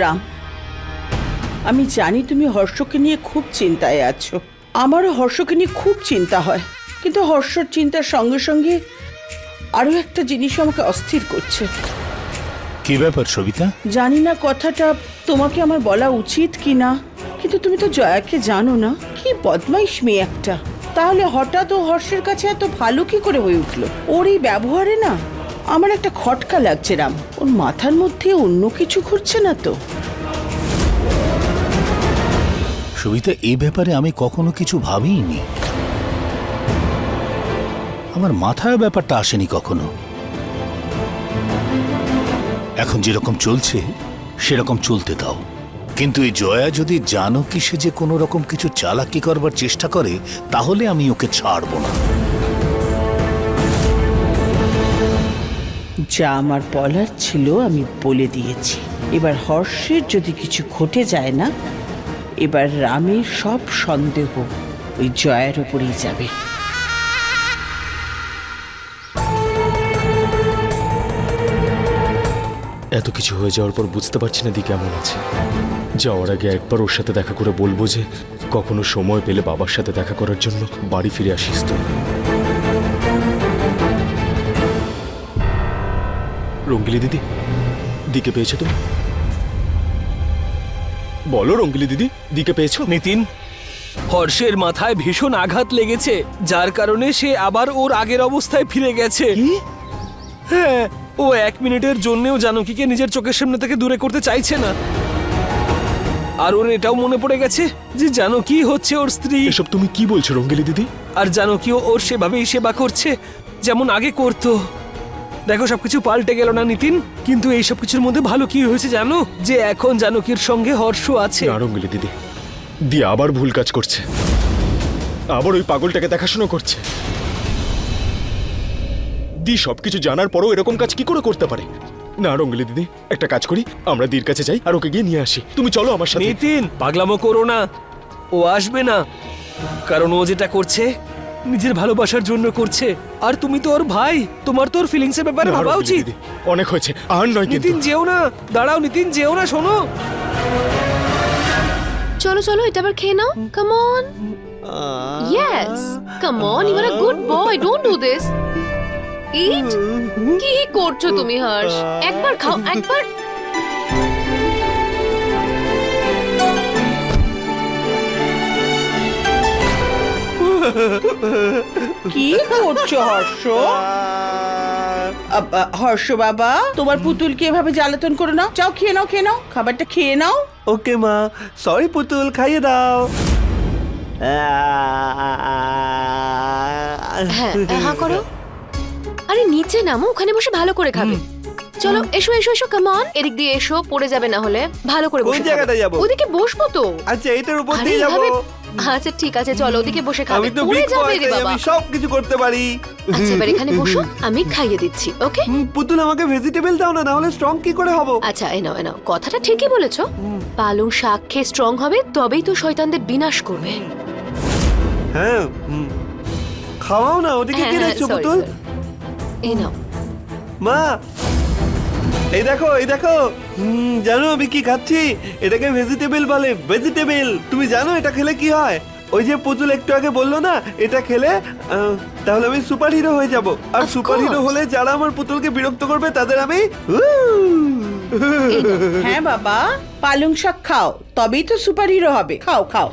রাম। আমি জানি তুমি হর্ষকে নিয়ে খুব চিন্তায় আছো। আমারও হর্ষকে নিয়ে খুব চিন্তা হয়। কিন্তু হর্ষর চিন্তার সঙ্গে সঙ্গে আরও একটা জিনিস আমাকে অস্থির করছে। কি ব্যাপার সবিতা? জানি না কথাটা তোমাকে আমার বলা উচিত কি না কিন্তু তুমি তো জয়াকে জানো না। কি বদমাইশ মেয়ে একটা। তাহলে হঠাৎ ও হর্ষের কাছে এত ভালো কি করে হয়ে উঠল? ওর এই ব্যবহারে না আমার একটা খটকা লাগছে, রাম। ওর মাথার মধ্যে অন্য কিছু ঘুরছে না তো। সবিতা এই ব্যাপারে আমি কখনো কিছু ভাবিনি আমার মাথায় ব্যাপারটা আসেনি কখনো। এখন যেরকম চলছে, সেরকম চলতে দাও। কিন্তু এই জয়া যদি জানো কি সে যে কোনো রকম কিছু চালাকি করবার চেষ্টা করে, তাহলে আমি ওকে ছাড়বো না। যা আমার বলার ছিল আমি বলে দিয়েছি। এবার হর্ষের যদি কিছু ঘটে যায় না, এবার রামের সব সন্দেহ ওই জয়ের ওপরেই যাবে। এত কিছু হয়ে যাওয়ার পর বুঝতে পারছি না দি কেমন আছে। যাওয়ার আগে একবার ওর সাথে দেখা করে বলব যে, কখনো সময় পেলে বাবার সাথে দেখা করার জন্য বাড়ি ফিরে আসিস তো রঙ্গিলি দিদি দিকে পেয়েছ তুমি? বলো রঙ্গিলি দিদি দিকে পেয়েছ? নিতিন হর্ষের মাথায় ভীষণ আঘাত লেগেছে যার কারণে সে আবার ওর আগের অবস্থায় ফিরে গেছে। হ্যাঁ ও এক মিনিটের জন্যেও জানকীকে নিজের চোখের সামনে থেকে দূরে করতে চাইছে না। আর ওর এটাও মনে পড়ে গেছে যে জানকী হচ্ছে ওর স্ত্রী। এসব তুমি কি বলছো রঙ্গিলি দিদি? আর জানকীও ওর সেভাবেই সেবা করছে যেমন আগে করতো। দেখো সবকিছু পাল্টে গেল না নিতিন? কিন্তু এই সব কিছুর মধ্যে ভালো কি হয়েছে জানো? যে এখন জানকীর সঙ্গে হর্ষ আছে। না রঙ্গিলি দিদি দি আবার ভুল কাজ করছে। আবার ওই পাগলটাকে দেখাশোনা করছে। দি সবকিছু জানার পরও এরকম কাজ কি করে করতে পারে? না রঙ্গলি দিদি একটা কাজ করি আমরা দির কাছে যাই আর ওকে গিয়ে নিয়ে আসি। তুমি চলো আমার সাথে। নিতিন পাগলামো করো না। ও আসবে না। কারণ ও যেটা করছে নিজের ভালোবাসার জন্য করছে। আর তুমি তো ওর ভাই। তোমার তো ওর ফিলিংস এর ব্যাপারে ভাবা উচিত। অনেক হয়েছে আর নয় কিন্তু। নিতিন যেও না। দাঁড়াও নিতিন যেও না শোনো। চলো চলো এটা আবার খেয়ে নাও। Come on yes come on you are a good boy don't do this eat কি করছ তুমি হর্ষ? একবার খাও একবার কি করছ হর্ষ? হর্ষ বাবা তোমার পুতুলকে এভাবে জ্বালাতন করে নাও যাও খেয়ে নাও খেয়ে নাও খাবারটা খেয়ে নাও। ওকে মা সরি পুতুল খাইয়ে দাও। হ্যাঁ হ্যাঁ করো। আরে নিচে নামো ওখানে বসে ভালো করে খাবে। চলো এসো এসো এসো কাম অন এদিক দিয়ে এসো পড়ে যাবে না হলে। ভালো করে কোন বসে খাবে। জায়গাটায় যাব? ওদিকে বসবো তো। আচ্ছা এইটার উপর আরে দিয়ে যাব। এভাবে- আচ্ছা ঠিক আছে চলো ওদিকে বসে খাবে। আমি তো পড়ে বিগ যাবে রে বাবা। আমি সব কিছু করতে পারি। আচ্ছা এবার এখানে বসো আমি খাইয়ে দিচ্ছি ওকে হুম, পুতুল আমাকে ভেজিটেবল দাও না নাহলে স্ট্রং কি করে হব? আচ্ছা এই নাও এই নাও। কথাটা ঠিকই বলেছ। পালং শাক খেয়ে স্ট্রং হবে তবেই তো শয়তানদের বিনাশ করবে। হ্যাঁ হুম। খাওয়াও না ওদিকে হ্যাঁ কি হ্যাঁ দেখছ sorry, পুতুল? sorry। এই নাও। মা এই দেখো এই দেখো। হুম, জানো আমি কি খাচ্ছি? এটাকে ভেজিটেবল বলে ভেজিটেবল তুমি জানো এটা খেলে কি হয়? ওই যে পুতুল একটু আগে বলল না এটা খেলে তাহলে আমি সুপার হিরো হয়ে যাব। আর সুপার হিরো হলে যারা আমার পুতুলকে বিরক্ত করবে তাদের আমি হ্যাঁ বাবা পালং শাক খাও তবেই তো সুপার হিরো হবে। খাও খাও।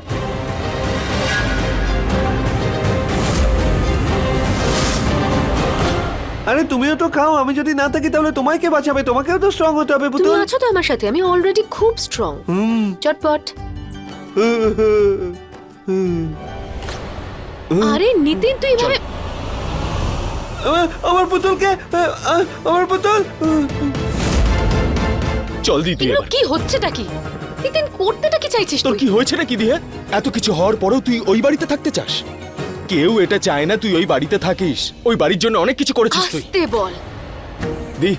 আরে তুমিও তো খাও আমি যদি না থাকি তাহলে তোমায় কে বাঁচাবে? তোমাকেও তো স্ট্রং হতে হবে তুমি পুতুল আছো তো আমার সাথে আমি অলরেডি খুব স্ট্রং হুম। চটপট। আরে নিতিন তুই এভাবে আমার- আমার পুতুলকে আহ, আহ, আমার পুতুল। চল দিদি এগুলো এবার। কি হচ্ছেটা কি? নিতিন করতেটা কি চাইছিস তোর তুই? কি হয়েছে নাকি দিয়ে এত কিছু হওয়ার পরেও তুই ওই বাড়িতে থাকতে চাস? কেউ এটা চায় না তুই ওই বাড়িতে থাকিস। ওই বাড়ির জন্য অনেক কিছু করেছিস তুই। আস্তে বল। দি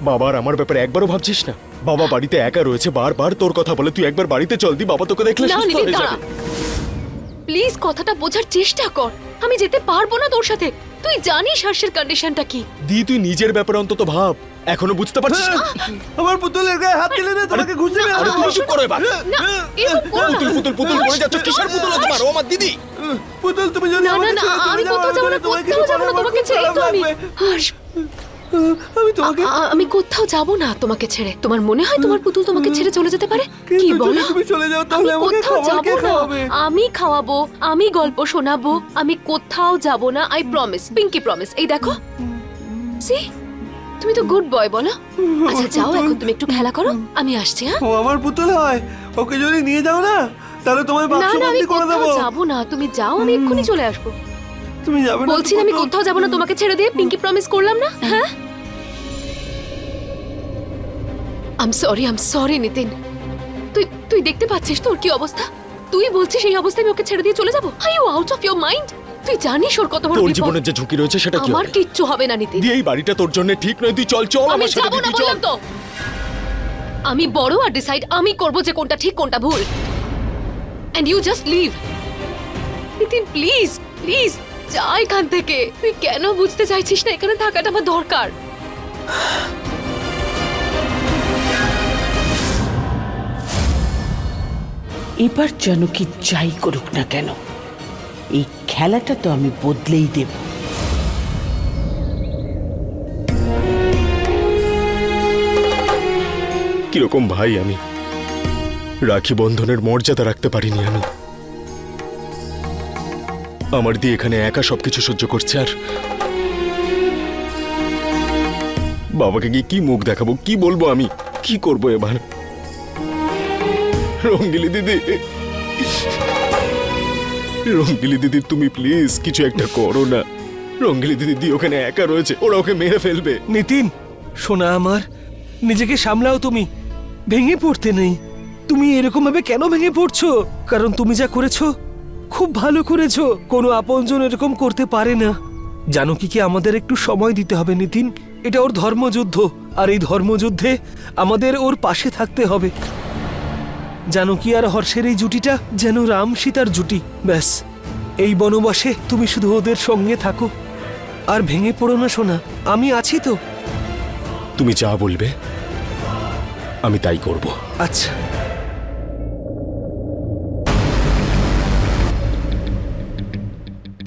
বাবার আমার ব্যাপারে একবারও ভাবছিস না? বাবা বাড়িতে একা রয়েছে বারবার তোর কথা বলে তুই একবার বাড়িতে চল দি বাবা তোকে দেখলে না সুস্থ হয়ে যাবে। প্লিজ কথাটা বোঝার চেষ্টা কর। আমি যেতে পারব না তোর সাথে। তুই জানিস হর্ষের কন্ডিশনটা কি? দি তুই নিজের ব্যাপারে অন্তত ভাব। এখনও বুঝতে পারছিস? না আমার পুতুলের গায়ে হাত দিলে না তোমাকে ঘুষে মেরে আরে তুমি চুপ করো এবার। না এরকম করো না। পুতুল পুতুল পুতুল করে যাচ্ছ কিসের পুতুল ও তোমার? ও আমার দিদি। পুতুল তুমি যদি না না আমাকে না ছেড়ে আমি কোথাও যাব না তোমাকে কোথাও যাব না আমার তোমাকে খুব ছেড়ে খারাপ তো আমি লাগবে। আমি তোমাকে আ- আমি কোথাও যাব না তোমাকে ছেড়ে। তোমার মনে হয় তোমার পুতুল তোমাকে ছেড়ে চলে যেতে পারে? কি কিন্তু যদি বলো তুমি চলে যাও আমি তাহলে আমাকে কোথাও খাবার কে যাব না। খাওয়াবে? আমি খাওয়াবো আমি গল্প শোনাবো আমি কোথাও যাব না আই প্রমিস পিঙ্কি প্রমিস এই দেখো। সি তুমি তো গুড বয় বলো। আচ্ছা যাও এখন তুমি একটু খেলা করো। আমি আসছি হ্যাঁ? ও আমার পুতুল হয়। ওকে যদি নিয়ে যাও না তাহলে তোমার না বাক্স না আমি বন্দি করে কোথাও দেবো। যাব না। তুমি যাও আমি এক্ষুনি চলে আসব। তুমি যাবে না তো বলছি না আমি পুতুল? কোথাও যাব না তোমাকে ছেড়ে দিয়ে পিঙ্কি প্রমিস করলাম না হ্যাঁ? I'm sorry I'm sorry Nitin. তুই তুই দেখতে পাচ্ছিস তোর কি অবস্থা? তুই বলছিস এই অবস্থায় আমি ওকে ছেড়ে দিয়ে চলে যাব? I you out of your mind তুই জানিস ওর কত বড় তোর বিপদ? জীবনের যে ঝুঁকি রয়েছে সেটা কি আমার হবে? কিচ্ছু হবে না নিতিন। দি এই বাড়িটা তোর জন্য ঠিক নয় তুই চল চল আমি আমার সাথে যাব না দিদি চল। বললাম তো। আমি বড় আর ডিসাইড আমি করব যে কোনটা ঠিক কোনটা ভুল। And you just leave Nitin please please যা এখান থেকে। তুই কেন বুঝতে চাইছিস না এখানে থাকাটা আমার দরকার। এবার যেন কি যাই করুক না কেন এই খেলাটা তো আমি বদলেই দেব। কীরকম ভাই আমি? রাখি বন্ধনের মর্যাদা রাখতে পারিনি আমি। আমার দিয়ে এখানে একা সবকিছু সহ্য করছে আর বাবাকে গিয়ে কি মুখ দেখাবো, কি বলব আমি? কি করব এবার? রঙ্গিলি দিদি রঙ্গিলি দিদি, তুমি প্লিজ কিছু একটা করো না। রঙ্গিলি দিদি দি ওখানে একা রয়েছে, ওরা ওকে মেরে ফেলবে। নিতিন, সোনা আমার, নিজেকে সামলাও তুমি। ভেঙে পড়তে নেই। তুমি এরকম ভাবে কেন ভেঙে পড়ছো? কারণ তুমি যা করেছ, খুব ভালো করেছ। কোনো আপনজন এরকম করতে পারে না। জানো কি কি আমাদের একটু সময় দিতে হবে, নিতিন? এটা ওর ধর্মযুদ্ধ। আর এই ধর্মযুদ্ধে আমাদের ওর পাশে থাকতে হবে। জানো কি আর হর্ষের এই জুটিটা? যেন রাম সীতার জুটি। ব্যাস এই বনবাসে তুমি শুধু ওদের সঙ্গে থাকো। আর ভেঙে পড়ো না সোনা আমি আছি তো। তুমি যা বলবে আমি তাই করব। আচ্ছা।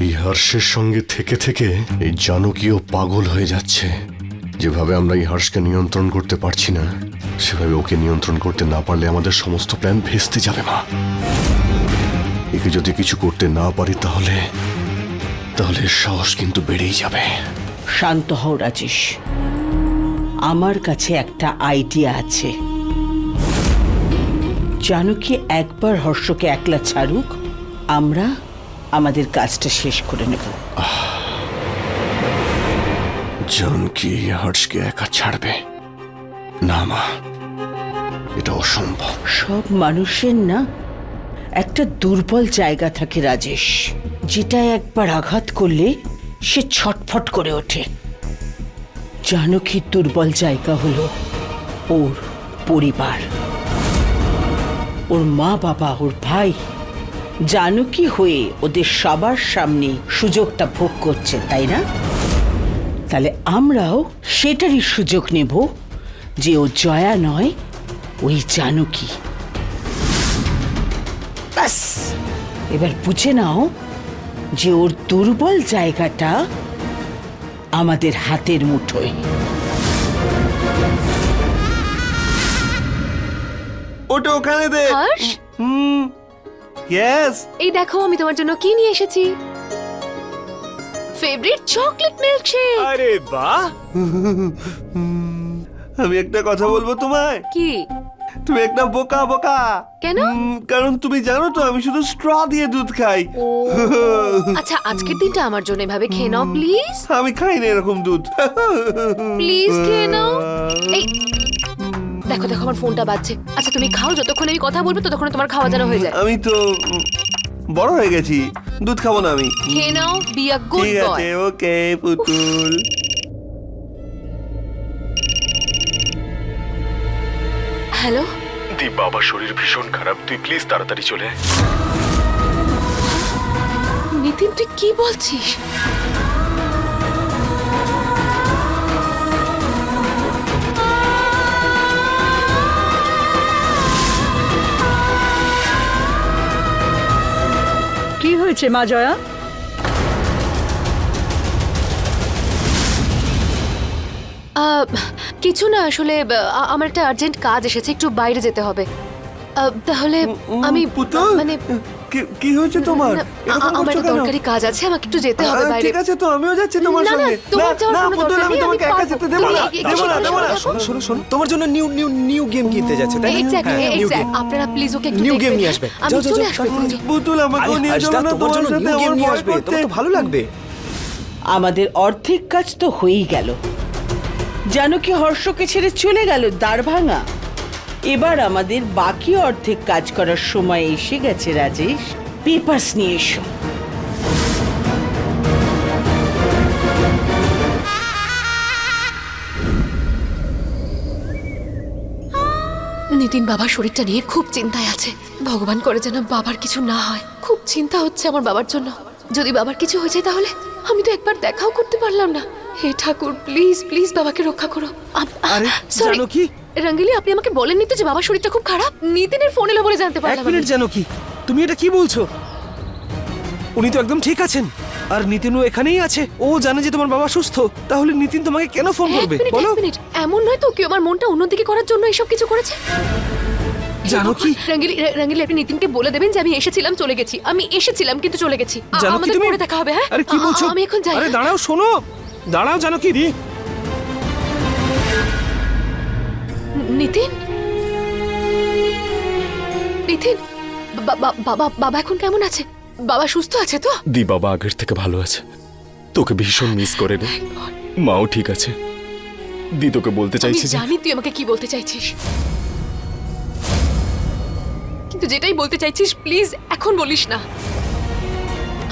এই হর্ষের সঙ্গে থেকে থেকে এই জানকীও পাগল হয়ে যাচ্ছে। যেভাবে আমরা এই হর্ষকে নিয়ন্ত্রণ করতে পারছি না সেভাবে ওকে নিয়ন্ত্রণ করতে না পারলে আমাদের সমস্ত প্ল্যান ভেস্তে যাবে মা। একে যদি কিছু করতে না পারি তাহলে তাহলে সাহস কিন্তু বেড়েই যাবে। শান্ত হও রাজেশ। আমার কাছে একটা আইডিয়া আছে। জানো কি একবার হর্ষকে একলা ছাড়ুক আমরা আমাদের কাজটা শেষ করে নেব। জানকি হর্ষকে একা ছাড়বে। না, মা। এটা অসম্ভব। সব মানুষের না একটা দুর্বল জায়গা থাকে, রাজেশ যেটা একবার আঘাত করলে সে ছটফট করে ওঠে। জানকীর দুর্বল জায়গা হলো? ওর পরিবার। ওর মা বাবা ওর ভাই। জানকী হয়ে ওদের সবার সামনে সুযোগটা ভোগ করছে, তাই না? তাহলে আমরাও সেটারই সুযোগ নেব। যে ও জয়া নয় ওই জানকী। ব্যাস এবার বুঝে নাও যে ওর দুর্বল জায়গাটা আমাদের হাতের মুঠোয়। ওটা ওখানে দে। হর্ষ? হুম ইয়েস এই দেখো আমি তোমার জন্য কি নিয়ে এসেছি। ফেভারিট চকলেট মিল্কশেক আরে বাহ। আমি একটা কথা বলব তোমায়? কি? তুমি একটা বোকা বোকা। কেন? কারণ তুমি জানো তো আমি শুধু স্ট্র দিয়ে দুধ খাই। আচ্ছা আজকের দিনটা আমার জন্য এভাবে খেয়ে নাও প্লিজ। আমি খাই না এরকম দুধ। প্লিজ খেয়ে নাও। এই দেখো দেখো আমার ফোনটা বাজছে। আচ্ছা তুমি খাও যতক্ষণ আমি কথা বলব ততক্ষণ তোমার খাওয়া যেন হয়ে যায়। আমি তো বড় হয়ে গেছি দুধ খাব না আমি। খেয়ে নাও বি আ গুড ঠিক বয় আছে ওকে পুতুল। হ্যালো? দীপ বাবার শরীর ভীষণ খারাপ। তুই প্লিজ তাড়াতাড়ি চলে আয়। নিতিন তুই কি বলছিস? কি হয়েছে মা জয়া? আহ কিছু না আসলে আমার একটা আর্জেন্ট কাজ এসেছে একটু বাইরে যেতে হবে আহ, তাহলে আমি পুতুল মানে কি- কি হয়েছে তোমার না, এরকম আ- আমার করছ একটা কেন? দরকারি কাজ আছে আমাকে একটু যেতে হবে আহ, বাইরে ঠিক আছে তো আমিও যাচ্ছি তোমার না, না, সঙ্গে তোমার যাওয়ার না কোনো পুতুল দরকার আমি নেই, তোমাকে আমি একা পারব। যেতে দেবো তুমি না এগিয়ে দেবো না এসে দেবো না দেখো। শোনো শোনো শোনো তোমার জন্য নিউ নিউ নিউ গেম কিনতে যাচ্ছে তাই না এক্স্যাক্টলি হ্যাঁ, new এক্স্যাক্ট game। আপনারা প্লিজ ওকে একটু New game দেখবেন। নিয়ে আসবে। আমি যাও, যাও, চলে যাও, আসব তাড়াতাড়ি এক্ষুনি। পুতুল আমাকেও আরে নিয়ে চলো হাসদা না তোমার তোমার জন্য সাথে নিউ গেম আমার নিয়ে ভয় আসবে করছে তোমার তো ভালো লাগবে আমাদের অর্ধেক কাজ তো হয়েই গেল জানকী হর্ষকে ছেড়ে চলে গেল দাঁড় ভাঙা এবার আমাদের বাকি অর্ধেক কাজ করার সময় এসে গেছে, রাজেশ। পেপার্স নিয়ে এসো। নিতিন বাবার শরীরটা নিয়ে খুব চিন্তায় আছে। ভগবান করে যেন বাবার কিছু না হয়। খুব চিন্তা হচ্ছে আমার বাবার জন্য। যদি বাবার কিছু হয়ে যায় তাহলে আমি তো একবার দেখাও করতে পারলাম না। হে ঠাকুর প্লিজ প্লিজ বাবাকে রক্ষা করো। আরে, জানো কি? রঙ্গিলি আপনি আমাকে বলেননি তো যে বাবার শরীরটা খুব খারাপ? নিতিনের ফোন এলো বলে জানতে এক মিনিট। জানো কি? তুমি এটা কি বলছো? উনি তো একদম ঠিক আছেন। আর নিতিনও এখানেই আছে। ও জানে যে তোমার বাবা সুস্থ। তাহলে নিতিন তোমাকে কেন ফোন করবে? বলো। এমন নয় তো কেউ আমার মনটা অন্যদিকে করার জন্য এসব কিছু করেছে? জানো কি? রঙ্গিলি রঙ্গিলি আপনি নিতিনকে বলে দেবেন যে আমি এসেছিলাম চলে গেছি। আমি এসেছিলাম কিন্তু চলে গেছি। কি আমাদের পরে দেখা হবে হ্যাঁ? আরে কি বলছো? আমি এখন যাই। আরে দাঁড়াও শোনো। দাঁড়াও জানো কি নিতিন নিতিন বাবা বাবা এখন কেমন আছে? বাবা সুস্থ আছে তো? দি বাবা আগের থেকে ভালো আছে। তোকে ভীষণ মিস করে রে। মাও ঠিক আছে। দি তোকে বলতে চাইছি যে জানি তুই আমাকে কি বলতে চাইছিস। কিন্তু যেটাই বলতে চাইছিস প্লিজ এখন বলিস না।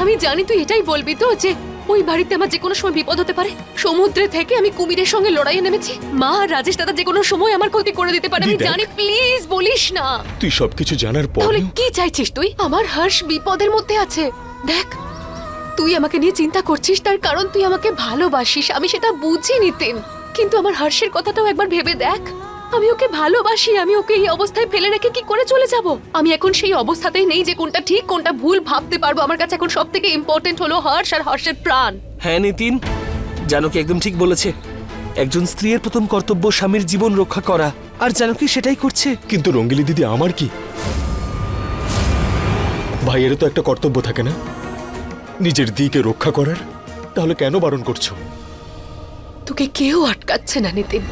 আমি জানি তুই এটাই বলবি তো যে ওই বাড়িতে আমার যে কোনো সময় বিপদ হতে পারে। সমুদ্রে থেকে আমি কুমিরের সঙ্গে লড়াইয়ে নেমেছি। মা রাজেশ দাদা যে কোনো সময় আমার ক্ষতি করে দিতে পারে। আমি জানি প্লিজ বলিস না। তুই সবকিছু জানার পর তাহলে কি চাইছিস তুই? আমার হর্ষ বিপদের মধ্যে আছে। দেখ তুই আমাকে নিয়ে চিন্তা করছিস তার কারণ তুই আমাকে ভালোবাসিস। আমি সেটা বুঝি নিতেন কিন্তু আমার হর্ষের কথাটাও একবার ভেবে দেখ। আমি ওকে ভালোবাসি আমি ওকে এই অবস্থায় ফেলে রেখে কি করে চলে যাব? আমি এখন সেই অবস্থাতেই নেই যে কোনটা ঠিক কোনটা ভুল ভাবতে পারব। আমার কাছে এখন সব থেকে ইম্পর্টেন্ট হলো হর্ষ আর হর্ষের প্রাণ। হ্যাঁ নিতিন। জানো কি একদম ঠিক বলেছে? একজন স্ত্রীর প্রথম কর্তব্য স্বামীর জীবন রক্ষা করা। আর জানো কি সেটাই করছে? কিন্তু রঙ্গিলি দিদি আমার কি? ভাইয়েরও তো একটা কর্তব্য থাকে না? নিজের দিকে রক্ষা করার? তাহলে কেন বারণ করছ? তোকে কেউ আটকাচ্ছে না নিতিন।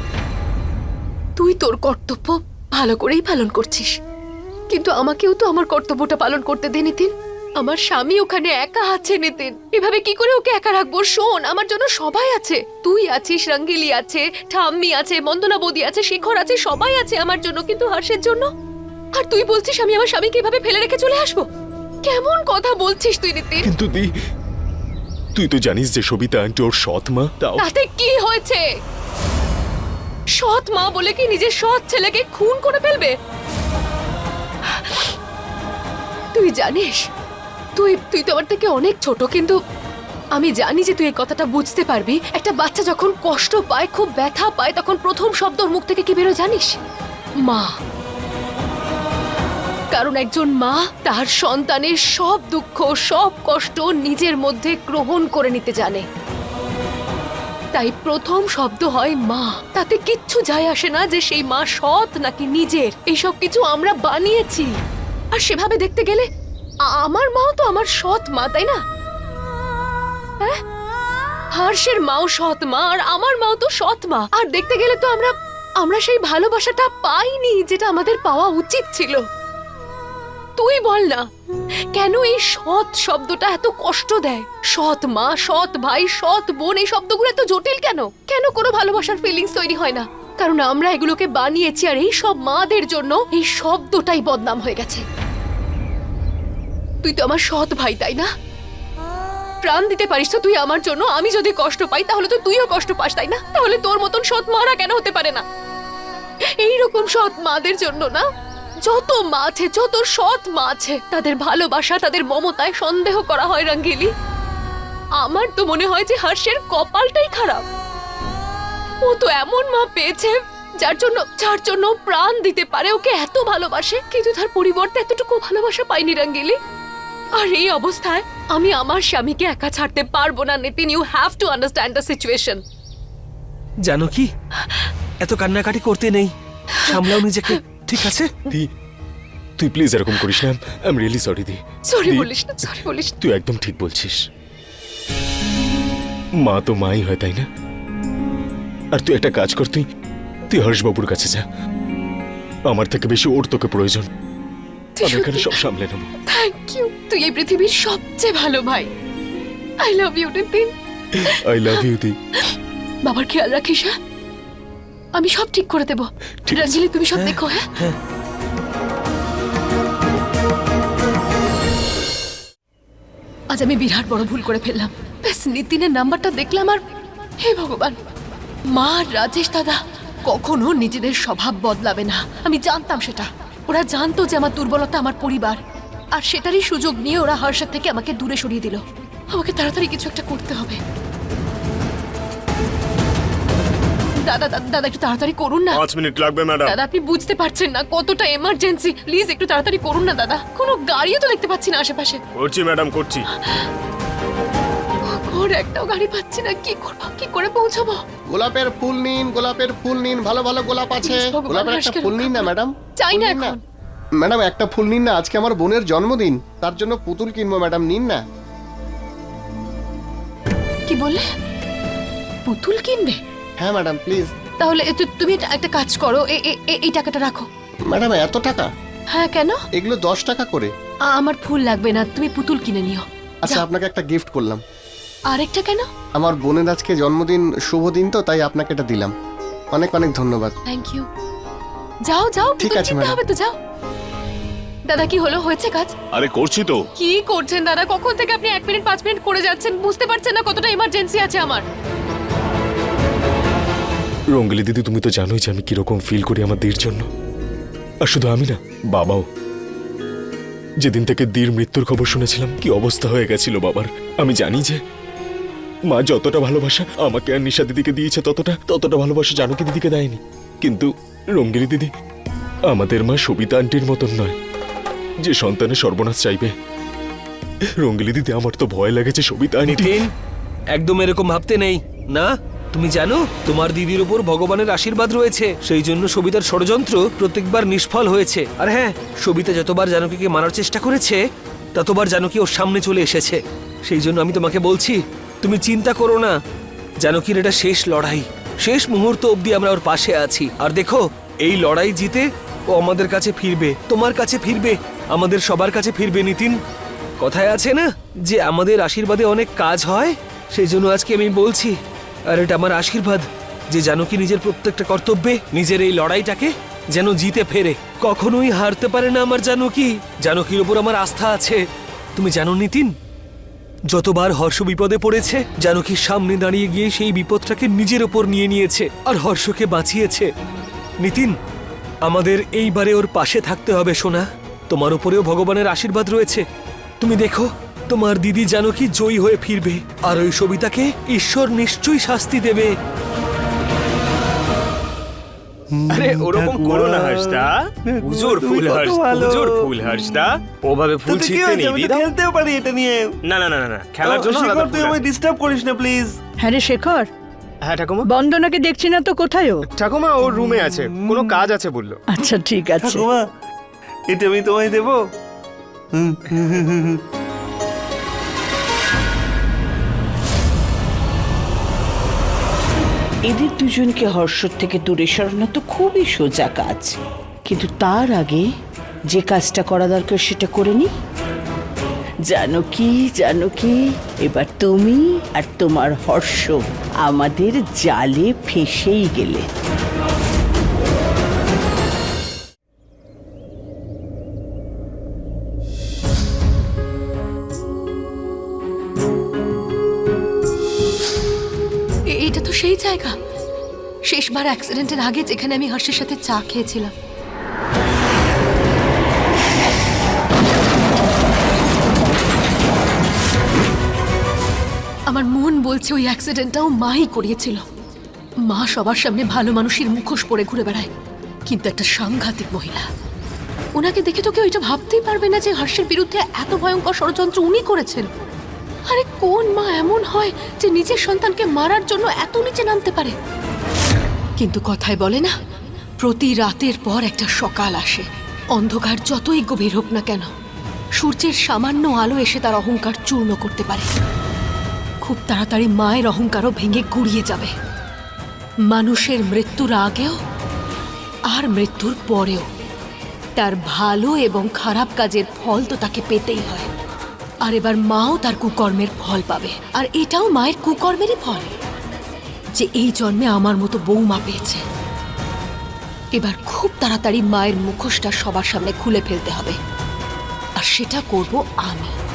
তুই তোর কর্তব্য ভালো করেই পালন করছিস। কিন্তু আমাকেও তো আমার কর্তব্যটা পালন করতে দে নিতিন। আমার স্বামী ওখানে একা আছে নিতিন। এভাবে কি করে ওকে একা রাখব? শোন আমার জন্য সবাই আছে। তুই আছিস রঙ্গিলি আছে ঠাম্মি আছে বন্দনা বৌদি আছে শেখর আছে সবাই আছে আমার জন্য কিন্তু হর্ষের জন্য? আর তুই বলছিস আমি আমার স্বামীকে এভাবে ফেলে রেখে চলে আসব? কেমন কথা বলছিস তুই নিতিন? কিন্তু দি তুই তো জানিস যে সবিতা আন্টি ওর সৎ মা তাও তাতে কি হয়েছে? সৎ মা বলে কি নিজের সৎ ছেলেকে খুন করে ফেলবে? তুই জানিস, তুই তুই তো আমার থেকে অনেক ছোট, কিন্তু আমি জানি যে তুই এই কথাটা বুঝতে পারবি। একটা বাচ্চা যখন কষ্ট পায়, খুব ব্যথা পায়, তখন প্রথম শব্দ ওর মুখ থেকে কি বেরো জানিস? মা। কারণ একজন মা তার সন্তানের সব দুঃখ, সব কষ্ট নিজের মধ্যে গ্রহণ করে নিতে জানে। তাই প্রথম শব্দ হয় মা। তাতে কিচ্ছু যায় আসে না যে সেই মা সৎ নাকি নিজের। এইসব কিছু আমরা বানিয়েছি। আর সেভাবে দেখতে গেলে আমার মাও তো আমার সৎ মা, তাই না? হ্যাঁ? হর্ষের মাও সৎ মা, আর আমার মাও তো সৎ মা। আর দেখতে গেলে তো আমরা আমরা সেই ভালোবাসাটা পাইনি যেটা আমাদের পাওয়া উচিত ছিল। তুই বল না। কেন এই সৎ শব্দটা এত কষ্ট দেয়? সৎ মা, সৎ ভাই, সৎ বোন, এই শব্দগুলো এত জটিল কেন? কেন কোনো ভালোবাসার ফিলিংস তৈরি হয় না? কারণ আমরা এগুলোকে বানিয়েছি আর এই সব মাদের জন্য এই শব্দটাই বদনাম হয়ে গেছে। তুই তো আমার সৎ ভাই, তাই না? প্রাণ দিতে পারিস তো তুই আমার জন্য। আমি যদি কষ্ট পাই, তাহলে তো তুইও কষ্ট পাস, তাই না? তাহলে তোর মতন সৎ মারা কেন হতে পারে না? এইরকম সৎ মাদের জন্য না? যত মা আছে, যত সৎ মা আছে, তাদের ভালোবাসা, তাদের মমতায় সন্দেহ করা হয়, রঙ্গিলি। আমার তো মনে হয় যে হর্ষের কপালটাই খারাপ। ও তো এমন মা পেয়েছে, যার জন্য যার জন্য প্রাণ দিতে পারে, ওকে এত ভালোবাসে, কিন্তু তার পরিবর্তে এতটুকু ভালোবাসা পাইনি, রঙ্গিলি। আর এই অবস্থায় আমি আমার স্বামীকে একা ছাড়তে পারব না, Nitin you have to understand the situation জানো কি? এত কান্নাকাটি করতে নেই। সামলাও নিজেকে। ঠিক আছে? দি তুই প্লিজ এরকম করিস না। আই এম রিয়েলি সরি দি সরি বলিস না সরি বলিস তুই একদম ঠিক বলছিস। মা তো মাই হয় তাই না? আর তুই একটা কাজ কর তুই তুই হর্ষবাবুর কাছে যা। আমার থেকে বেশি ওর তোকে প্রয়োজন। আমি এখানে সব সামলে নেব। থ্যাংক ইউ তুই এই পৃথিবীর সবচেয়ে ভালো ভাই। I love you Nitin I love you দি। বাবার খেয়াল রাখিস হ্যাঁ? আমি সব ঠিক করে দেবো। ঠিক তুমি সব দেখো হ্যাঁ? আজ আমি বিরাট বড় ভুল করে ফেললাম। ব্যাস নিতিনের নাম্বারটা দেখলাম আর হে ভগবান মা রাজেশ দাদা কখনো নিজেদের স্বভাব বদলাবে না। আমি জানতাম সেটা। ওরা জানতো যে আমার দুর্বলতা আমার পরিবার আর সেটারই সুযোগ নিয়ে ওরা হর্ষের থেকে আমাকে দূরে সরিয়ে দিল। আমাকে তাড়াতাড়ি কিছু একটা করতে হবে। দাদা দাদা দাদা একটু তাড়াতাড়ি করুন না। পাঁচ মিনিট লাগবে ম্যাডাম। দাদা আপনি বুঝতে পারছেন না কতটা এমার্জেন্সি প্লিজ একটু তাড়াতাড়ি করুন না দাদা। কোনো গাড়িও তো দেখতে পাচ্ছি না আশেপাশে। করছি ম্যাডাম করছি। ঘর একটাও গাড়ি পাচ্ছি না। কি করব কি করে পৌঁছাবো? গোলাপের ফুল নিন গোলাপের ফুল নিন ভালো ভালো গোলাপ আছে। গোলাপের একটা ফুল নিন না ম্যাডাম। চাই না। এখন। ম্যাডাম একটা ফুল নিন না আজকে আমার বোনের জন্মদিন। তার জন্য পুতুল কিনবো ম্যাডাম নিন না। কি বললে? পুতুল কিনবে? হ্যাঁ ম্যাডাম প্লিজ তাহলে তু- তুমি একটা- একটা কাজ করো এ- এ- এ- এই টাকাটা রাখো। ম্যাডাম এত টাকা? হ্যাঁ কেন? এগুলো দশ টাকা করে। আ- আমার ফুল লাগবে না তুমি পুতুল কিনে নিও। আচ্ছা যাও। আপনাকে একটা গিফট করলাম। আরেকটা কেন? আমার বোনের আজকে জন্মদিন শুভ দিন তো তাই আপনাকে এটা দিলাম। অনেক অনেক ধন্যবাদ। থ্যাংক ইউ যাও যাও ঠিক পুতুল আছে, কিনতে। হবে তো যাও। দাদা কি হলো হয়েছে কাজ? আরে করছি তো। কি করছেন দাদা? কখন থেকে আপনি এক মিনিট পাঁচ মিনিট করে যাচ্ছেন বুঝতে পারছেন না কতটা ইমার্জেন্সি আছে আমার। রঙ্গলি দিদি, তুমি তো জানোই যে আমি কীরকম ফিল করি আমার দির জন্য। আর শুধু আমি না, বাবাও। যেদিন থেকে দীর মৃত্যুর খবর শুনেছিলাম, কি অবস্থা হয়ে গেছিল বাবার। আমি জানি যে মা যতটা ভালোবাসা আমাকে আর নিশা দিদিকে দিয়েছে ততটা ততটা ভালোবাসা জানকী দিদিকে দেয়নি। কিন্তু রঙ্গিনী দিদি, আমাদের মা সবিতা আন্টির মতন নয়, যে সন্তানের সর্বনাশ চাইবে। রঙ্গিলি দিদি, আমার তো ভয় লাগেছে সবিতা আন্টি। একদম এরকম ভাবতে নেই, না? তুমি জানো, তোমার দিদির উপর ভগবানের আশীর্বাদ রয়েছে। সেই জন্য সবিতার ষড়যন্ত্র প্রত্যেকবার নিষ্ফল হয়েছে। আর হ্যাঁ সবিতা যতবার জানকীকে মারার চেষ্টা করেছে, ততবার জানকী ওর সামনে চলে এসেছে। সেই জন্য আমি তোমাকে বলছি, তুমি চিন্তা করো না। জানকীর এটা শেষ লড়াই। শেষ মুহূর্ত অবধি আমরা ওর পাশে আছি। আর দেখো, এই লড়াই জিতে ও আমাদের কাছে ফিরবে, তোমার কাছে ফিরবে, আমাদের সবার কাছে ফিরবে, নিতিন। কথায় আছে না, যে আমাদের আশীর্বাদে অনেক কাজ হয়, সেই জন্য আজকে আমি বলছি আর এটা আমার আশীর্বাদ যে জানকী নিজের প্রত্যেকটা কর্তব্যে নিজের এই লড়াইটাকে যেন জিতে ফেরে। কখনোই হারতে পারে না আমার জানকী। জানকীর ওপর আমার আস্থা আছে। তুমি জানো নিতিন, যতবার হর্ষ বিপদে পড়েছে জানকীর সামনে দাঁড়িয়ে গিয়ে সেই বিপদটাকে নিজের ওপর নিয়ে নিয়েছে আর হর্ষকে বাঁচিয়েছে। নিতিন, আমাদের এইবারে ওর পাশে থাকতে হবে, সোনা। তোমার উপরেও ভগবানের আশীর্বাদ রয়েছে। তুমি দেখো তোমার দিদি জানকী জয়ী হয়ে ফিরবে। আর ওই সবিতাকে ঈশ্বর নিশ্চয়ই শাস্তি দেবে। আরে ওরকম করো না হাসদা হুজুর ফুল হুজুর ফুল হাসদা ওভাবে ফুল ছিঁড়তে নেই খেলতেও পারি এটা নিয়ে। না না না না, না। খেলার জন্য শেখর, তুই আমায় ডিস্টার্ব করিস না প্লিজ হ্যাঁ রে শেখর। হ্যাঁ ঠাকুমা? বন্দনাকে দেখছি না তো কোথায় ও? ঠাকুমা ওর রুমে আছে। কোনো কাজ আছে বলল। আচ্ছা ঠিক আছে। ঠাকুমা এটা আমি তোমায় দেবো? এদের দুজনকে হর্ষর থেকে দূরে সরানো তো খুবই সোজা কাজ। কিন্তু তার আগে যে কাজটা করা দরকার সেটা করে নি। জানো কি জানো কি, এবার তুমি আর তোমার হর্ষ আমাদের জালে ফেসেই গেলে। সেই জায়গা। শেষবার অ্যাক্সিডেন্টের আগে যেখানে আমি হর্ষের সাথে চা খেয়েছিলাম। আমার মন বলছে ওই অ্যাক্সিডেন্টটাও মাই করিয়েছিল। মা সবার সামনে ভালো মানুষের মুখোশ পরে ঘুরে বেড়ায়, কিন্তু একটা সাংঘাতিক মহিলা। ওনাকে দেখে তো কেউ এটা ভাবতেই পারবে না যে হর্ষের বিরুদ্ধে এত ভয়ঙ্কর ষড়যন্ত্র উনি করেছেন। আরে কোন মা এমন হয় যে নিজের সন্তানকে মারার জন্য এত নিচে নামতে পারে? কিন্তু কথায় বলে না, প্রতি রাতের পর একটা সকাল আসে। অন্ধকার যতই গভীর হোক না কেন, সূর্যের সামান্য আলো এসে তার অহংকার চূর্ণ করতে পারে। খুব তাড়াতাড়ি মায়ের অহংকারও ভেঙে গুড়িয়ে যাবে। মানুষের মৃত্যুর আগেও আর মৃত্যুর পরেও তার ভালো এবং খারাপ কাজের ফল তো তাকে পেতেই হয়। আর এবার মাও তার কুকর্মের ফল পাবে। আর এটাও মায়ের কুকর্মেরই ফল। যে এই জন্মে আমার মতো বৌমা পেয়েছে। এবার খুব তাড়াতাড়ি মায়ের মুখোশটা সবার সামনে খুলে ফেলতে হবে। আর সেটা করব আমি।